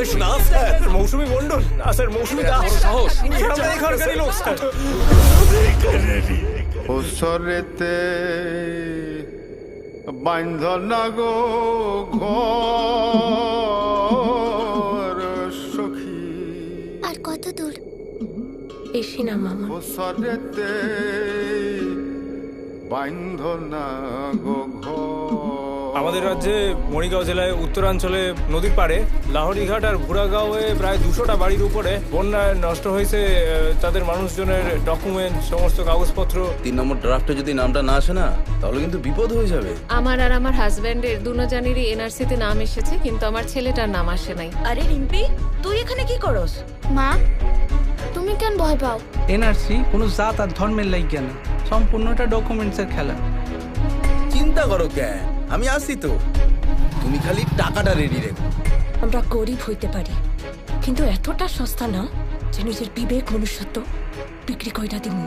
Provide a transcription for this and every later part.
বেশি না? স্যার মৌসুমি মন্ডল না স্যার মৌসুমি দাস। সাহস আমরা এখানকারই লোক স্যার। ওসরেতে বাইন্ধ না গো ঘর সখী। আর কত দূর? বেশি না মামা। ওসরেতে বাইন্ধ না গো ঘর আমাদের রাজ্যে মরিগাঁও জেলায় উত্তরাঞ্চলে নদীর পাড়ে লাহরিঘাট আর ঘোড়াগাঁওয়ে প্রায় দুশোটা বাড়ির উপরে বন্যায় নষ্ট হয়েছে তাদের মানুষজনের ডকুমেন্ট সমস্ত কাগজপত্র। তিন নম্বর ড্রাফটে যদি নামটা না আসে না তাহলে কিন্তু বিপদ হয়ে যাবে। আমার আর আমার হাজবেন্ডের দুজনেরই এনআরসিতে নাম এসেছে কিন্তু আমার ছেলেটার নাম আসে নাই। আরে রিম্পি তুই এখানে কি করস? মা তুমি কেন ভয় পাও? এনআরসি কোনো জাত আর ধর্মের লাইগা না। সম্পূর্ণটা ডকুমেন্টসের খেলা। চিন্তা করো কেন? আমি আসি তো। তুমি খালি টাকাটা রেডি রেখো। আমরা গরিব হইতে পারি কিন্তু এতটা সস্তা না যে নিজের বিবেক মনুষ্যত্ব বিক্রি কইরা দিমু।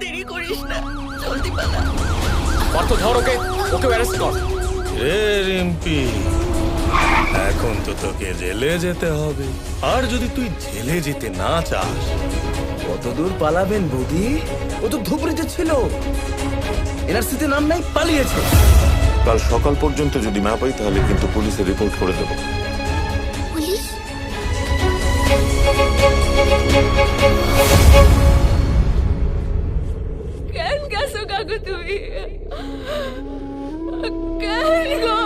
দেরি করিস না জলদি পালা। অর্থ ধর ওকে ওকে অ্যারেস্ট কর। রে রিম্পি এখন তো তোকে জেলে যেতে হবে। আর যদি তুই জেলে যেতে না চাস কত দূর পালাবেন বৌদি? ও তো ধুবড়িতে ছিল। এনআরসিতে নাম নাই পালিয়েছে। কাল সকাল পর্যন্ত যদি না পাই তাহলে কিন্তু পুলিশে রিপোর্ট করে দেবো। পুলিশ? কেন গেছো কাকু তুমি? কেন গো?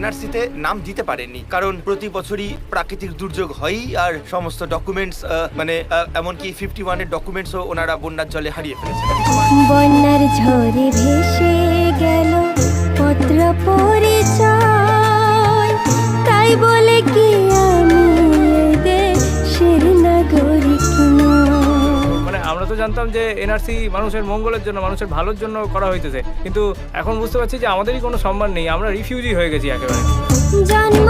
এনআরসিতে নাম দিতে পারেননি। কারণ প্রতি বছরই প্রাকৃতিক দুর্যোগ হয়ই আর সমস্ত ডকুমেন্টস মানে এমনকি ফিফটি ওয়ানের ডকুমেন্টসও ওনারা বন্যার জলে হারিয়ে ফেলেছে বন্যার ঝড়ে ভেসে গেল পত্র পরিচয়। তাই বলে তো জানতাম যে এনআরসি মানুষের মঙ্গলের জন্য, মানুষের ভালোর জন্য করা হইতেছে। কিন্তু এখন বুঝতে পারছি যে আমাদেরই কোনো সম্মান নেই, আমরা রিফিউজি হয়ে গেছি একেবারে। জন্ম